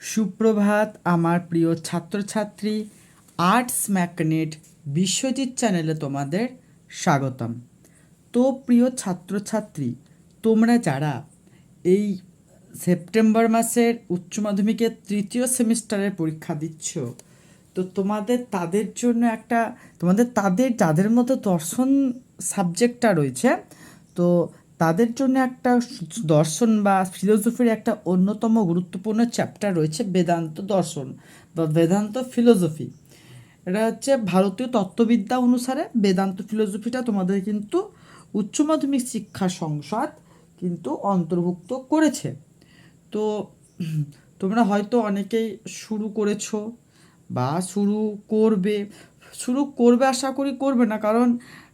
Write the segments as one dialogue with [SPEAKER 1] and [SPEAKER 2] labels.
[SPEAKER 1] সুপ্রভাত আমার প্রিয় ছাত্রছাত্রী আর্টস ম্যাকনেট বিশ্বজিৎ চ্যানেলে তোমাদের স্বাগতম। তো প্রিয় ছাত্রছাত্রী, তোমরা যারা এই সেপ্টেম্বর মাসের উচ্চ মাধ্যমিকের তৃতীয় সেমিস্টারের পরীক্ষা দিচ্ছ, তো তোমাদের তাদের জন্য একটা, তোমাদের তাদের, যাদের মতো দর্শন সাবজেক্টটা রয়েছে, তো তাদের জন্য একটা দর্শন বা ফিলোসফির একটা অন্যতম গুরুত্বপূর্ণ চ্যাপ্টার রয়েছে বেদান্ত দর্শন বা বেদান্ত ফিলোসফি এটা হচ্ছে ভারতীয় তত্ত্ববিদ্যা অনুসারে বেদান্ত ফিলোসফিটা তোমাদের কিন্তু উচ্চ মাধ্যমিক শিক্ষা সংসদ কিন্তু অন্তর্ভুক্ত করেছে। তো তোমরা হয়তো অনেকেই শুরু করেছ বা শুরু করবে। শুরু করবে আশা করি করবে না, কারণ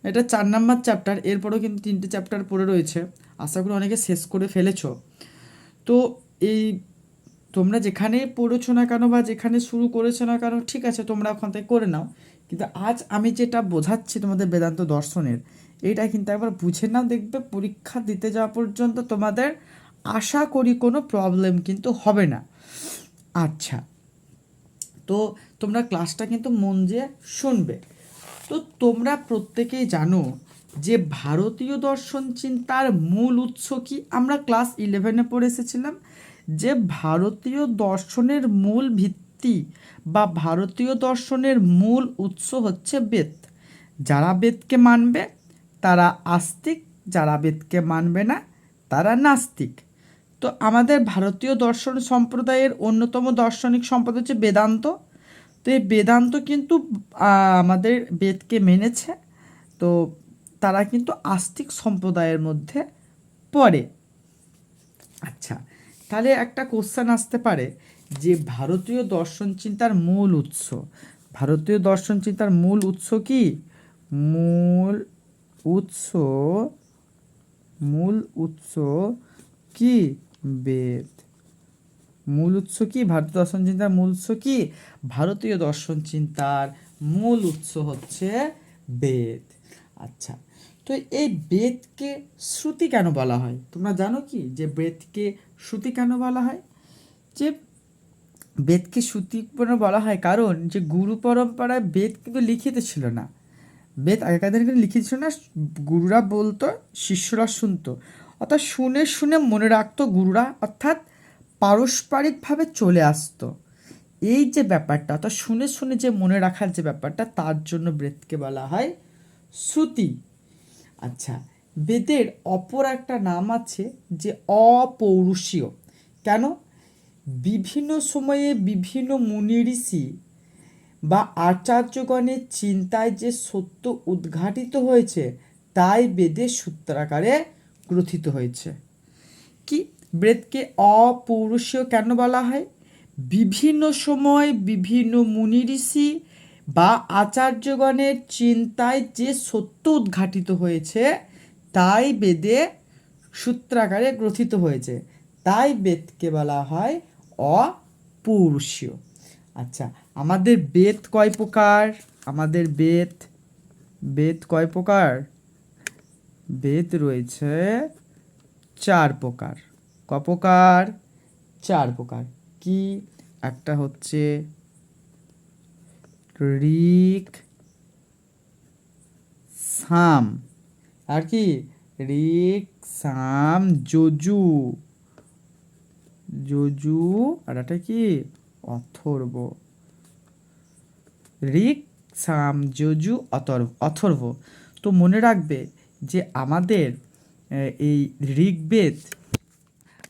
[SPEAKER 1] এটা চার নাম্বার চ্যাপ্টার এরপরেও কিন্তু তিনটে চ্যাপ্টার পড়ে রয়েছে। আশা করি অনেকে শেষ করে ফেলেছ। তো এই তোমরা যেখানে পড়েছো না কেন বা যেখানে শুরু করেছ না কেন, ঠিক আছে, তোমরা ওখান থেকে করে নাও। কিন্তু আজ আমি যেটা বোঝাচ্ছি তোমাদের বেদান্ত দর্শনের, এটা কিন্তু একবার বুঝে নাও, দেখবে পরীক্ষা দিতে যাওয়া পর্যন্ত তোমাদের আশা করি কোনো প্রবলেম কিন্তু হবে না। আচ্ছা। তো তোমরা ক্লাসটা কিন্তু মন দিয়ে শুনবে। তো তোমরা প্রত্যেকেই জানো যে ভারতীয় দর্শন চিন্তার মূল উৎস কি? আমরা ক্লাস ইলেভেনে পড়ে এসেছিলাম যে ভারতীয় দর্শনের মূল ভিত্তি বা ভারতীয় দর্শনের মূল উৎস হচ্ছে বেদ। যারা বেদকে মানবে, তারা আস্তিক, যারা বেদকে মানবে না, তারা নাস্তিক। তো আমাদের ভারতীয় দর্শন সম্প্রদায়ের অন্যতম দার্শনিক সম্পদ হচ্ছে বেদান্ত। তো এই বেদান্ত কিন্তু আমাদের বেদকে মেনেছে। তো তারা কিন্তু আস্তিক সম্প্রদায়ের মধ্যে পড়ে। আচ্ছা তাহলে একটা কোশ্চেন আসতে পারে যে ভারতীয় দর্শন চিন্তার মূল উৎস। ভারতীয় দর্শন চিন্তার মূল উৎস কি? মূল উৎস মূল উৎস কি? বেদ মূল উৎস কি? ভারতীয় দর্শন চিন্তার মূল উৎস কি? ভারতীয় দর্শন চিন্তার মূল উৎস হচ্ছে বেদ। আচ্ছা তো এই বেদকে শ্রুতি কেন বলা হয়? তোমরা জানো কি যে বেদকে শ্রুতি কেন বলা হয়? যে বেদকে শ্রুতি বলা হয়? কারণ যে গুরু পরম্পরায় বেদ কিন্তু লিখিত ছিল না। বেদ আগেকার দিনে কিন্তু লিখিত ছিল না, গুরুরা বলতো, শিষ্যরা শুনতো। অর্থাৎ শুনে শুনে মনে রাখতো গুরুরা। অর্থাৎ পারস্পরিকভাবে চলে আসতো। এই যে ব্যাপারটা, অর্থাৎ শুনে শুনে যে মনে রাখার যে ব্যাপারটা, তার জন্য বেদকে বলা হয় শ্রুতি। আচ্ছা বেদের অপর একটা নাম আছে যে অপৌরুষীয়। কেন? বিভিন্ন সময়ে বিভিন্ন মুনি ঋষি বা আচার্যগণের চিন্তায় যে সত্য উদ্ঘাটিত হয়েছে, তাই বেদের সূত্রাকারে গ্রথিত হয়েছে। কি বেদকে অপৌরুষীয় কেন বলা হয়? বিভিন্ন সময় বিভিন্ন মুনি ঋষি বা আচার্যগণের চিন্তায় যে সত্য উদ্ঘাটিত হয়েছে, তাই বেদে সূত্রাকারে গ্রথিত হয়েছে। তাই বেদকে বলা হয় অপৌরুষীয়। আচ্ছা আমাদের বেদ কয় প্রকার? আমাদের বেদ বেদ কয় প্রকার? বেদ রয়েছে চার প্রকার। ক প্রকার চার প্রকার। কি? একটা হচ্ছে ঋক সাম। আর কি? ঋক সাম যজু যজু আর একটা কি? অথর্ব। ঋক সাম যজু অথর্ব অথর্ব। তো মনে রাখবে যে আমাদের এই ঋগ্বেদ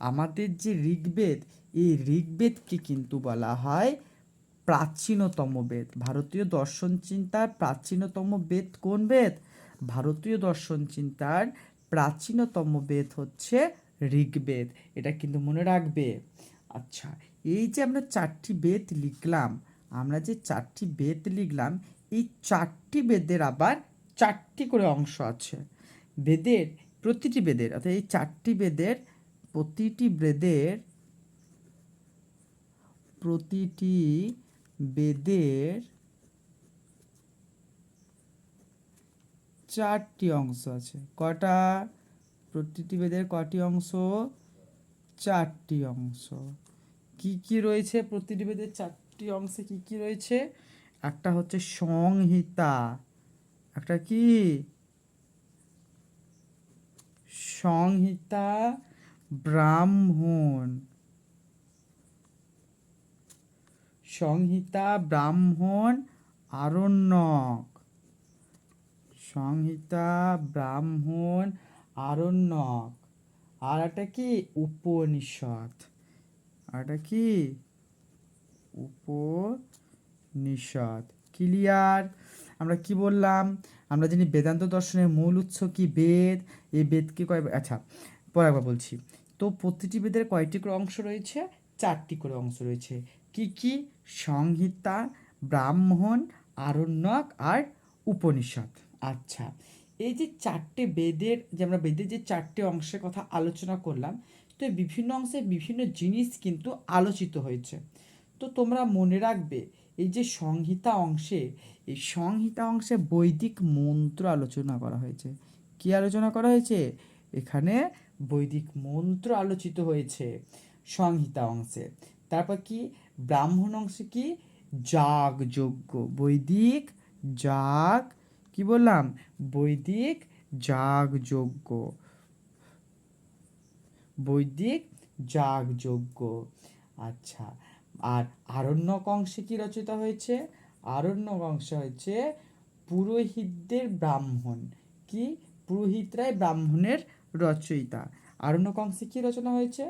[SPEAKER 1] আমাদের যে ঋগ্বেদ, এই ঋগ্বেদকে কিন্তু বলা হয় প্রাচীনতম বেদ। ভারতীয় দর্শন চিন্তার প্রাচীনতম বেদ কোন বেদ? ভারতীয় দর্শন চিন্তার প্রাচীনতম বেদ হচ্ছে ঋগ্বেদ। এটা কিন্তু মনে রাখবে। আচ্ছা এই যে আমরা চারটি বেদ লিখলাম, আমরা যে চারটি বেদ লিখলাম, এই চারটি বেদের আবার চারটি করে অংশ আছে। বেদের, প্রতিটি বেদের, অর্থাৎ এই চারটি বেদের প্রতিটি বেদের প্রতিটি বেদের চারটি অংশ আছে। কটা প্রতিটি বেদের কটি অংশ? চারটি অংশ। কি কি রয়েছে? প্রতিটি বেদের চারটি অংশে কি কি রয়েছে? একটা হচ্ছে সংহিতা। একটা কি? সংহিতা ব্রাহ্মণ। সংহিতা, ব্রাহ্মণ, আরণ্যক। সংহিতা, ব্রাহ্মণ, আরণ্যক। আর একটা কি? উপনিষদ আর একটা কি? উপনিষদ ক্লিয়ার? আমরা কি বললাম? আমরা জানি বেদান্ত দর্শনের মূল উৎস কি? বেদ। এই বেদকে কয় আচ্ছা পরে একবার বলছি। তো প্রতিটি বেদের কয়টি করে অংশ রয়েছে? চারটি করে অংশ রয়েছে। কি কি? সংহিতা, ব্রাহ্মণ, আরণ্যক আর উপনিষদ। আচ্ছা এই যে চারটে বেদের যে আমরা বেদের যে চারটে অংশের কথা আলোচনা করলাম, তো বিভিন্ন অংশে বিভিন্ন জিনিস কিন্তু আলোচিত হয়েছে। তো তোমরা মনে রাখবে, এই যে সংহিতা অংশে, এই সংহিতা অংশে বৈদিক মন্ত্র আলোচনা করা হয়েছে। কি আলোচনা করা হয়েছে? এখানে বৈদিক মন্ত্র আলোচিত হয়েছে সংহিতা অংশে। তারপর কি? ব্রাহ্মণ অংশে কি? যাগ যজ্ঞ। বৈদিক যাগ, কি বললাম? বৈদিক যাগ যজ্ঞ। বৈদিক যাগ যজ্ঞ। আচ্ছা আর আরণ্যক অংশে কি রচিত হয়েছে? আরণ্যক অংশে হয়েছে পুরোহিতদের ব্রাহ্মণ। কি? পুরোহিতরাই ব্রাহ্মণের রচয়িতা। আরণ্যক অংশে কি রচনা হয়েছে?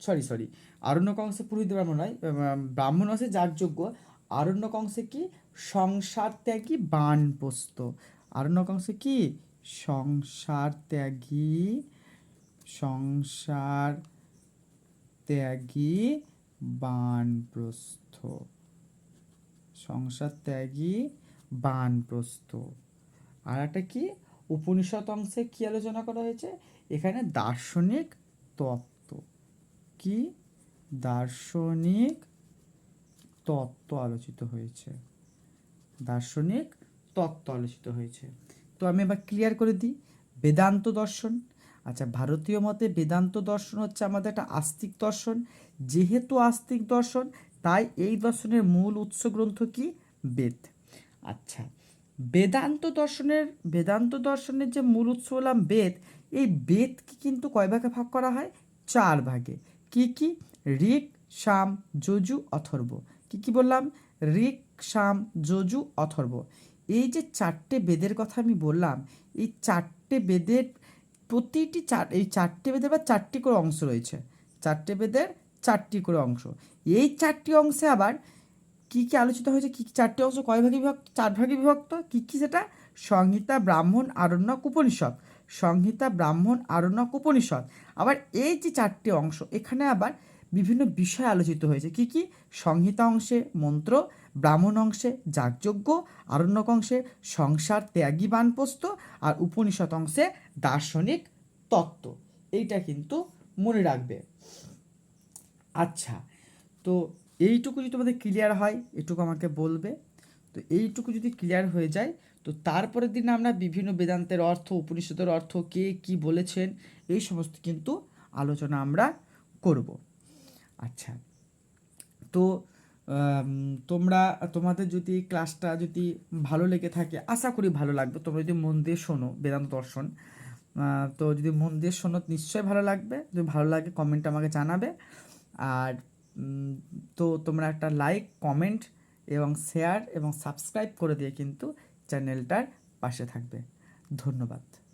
[SPEAKER 1] সরি সরি আরণ্যক অংশে পুরোহিত ব্রাহ্মণ নয় ব্রাহ্মণ অংশে যাগযজ্ঞ। আরণ্যক অংশে কি? সংসার ত্যাগী বানপ্রস্ত আরণ্যক অংশে কি? সংসার ত্যাগী সংসার ত্যাগী বানপ্রস্থ। সংসার ত্যাগী বানপ্রস্থ আর একটা কি? উপনিষদ অংশে কি আলোচনা করা হয়েছে? এখানে দার্শনিক তত্ত্ব। কি? দার্শনিক তত্ত্ব আলোচিত হয়েছে। দার্শনিক তত্ত্ব আলোচিত হয়েছে। তো আমি এবার ক্লিয়ার করে দিই। বেদান্ত দর্শন। আচ্ছা ভারতীয় মতে বেদান্ত দর্শন হচ্ছে আমাদের একটা আস্তিক দর্শন। যেহেতু আস্তিক দর্শন, তাই এই দর্শনের মূল উৎস গ্রন্থ কি? বেদ। আচ্ছা। বেদান্ত দর্শনের বেদান্ত দর্শনের যে মূল উৎস হলাম বেদ, এই বেদকে কিন্তু কয় ভাগে ভাগ করা হয়? চার ভাগে। কি কি? ঋক, সাম, যজু, অথর্ব। কি কি বললাম? ঋক, সাম, যজু, অথর্ব। এই যে চারটে বেদের কথা আমি বললাম, এই চারটে বেদের প্রতিটি চার, এই চারটে বেদের বা চারটি করে অংশ রয়েছে। চারটে বেদের চারটি করে অংশ। এই চারটি অংশে আবার কি কি আলোচিত হয়েছে, কি কি চারটি অংশ, কয় ভাগে বিভক্ত, চার ভাগে বিভক্ত, কি কি সেটা? সংহিতা ব্রাহ্মণ আরণ্যক উপনিষদ। সংহিতা ব্রাহ্মণ আরণ্যক উপনিষদ। আবার এই যে চারটি অংশ, এখানে আবার বিভিন্ন বিষয় আলোচিত হয়েছে। কি কি? সংহিতা অংশে মন্ত্র, ব্রাহ্মণ অংশে যাগযজ্ঞ, আরণ্যক অংশে সংসার ত্যাগী বানপ্রস্ত আর উপনিষদ অংশে দার্শনিক তত্ত্ব। এইটা কিন্তু মনে রাখবে। আচ্ছা তো এইটুকু যদি তোমাদের ক্লিয়ার হয়, এটুকু আমাকে বলবে। তো এইটুকু যদি ক্লিয়ার হয়ে যায়, তো তারপরের দিন আমরা বিভিন্ন বেদান্তের অর্থ, উপনিষদের অর্থ, কে কি বলেছেন, এই সমস্ত কিন্তু আলোচনা আমরা করব। আচ্ছা। তো তোমরা, তোমাদের যদি ক্লাসটা যদি ভালো লেগে থাকে, আশা করি ভালো লাগবে। তোমরা যদি মন দিয়ে শোনো বেদান্ত দর্শন তো যদি মন দিয়ে শোনো, নিশ্চয়ই ভালো লাগবে। যদি ভালো লাগে কমেন্ট আমাকে জানাবে। আর তো তোমরা একটা লাইক কমেন্ট এবং শেয়ার এবং সাবস্ক্রাইব করে দিয়ে কিন্তু চ্যানেলটার পাশে থাকবে। ধন্যবাদ।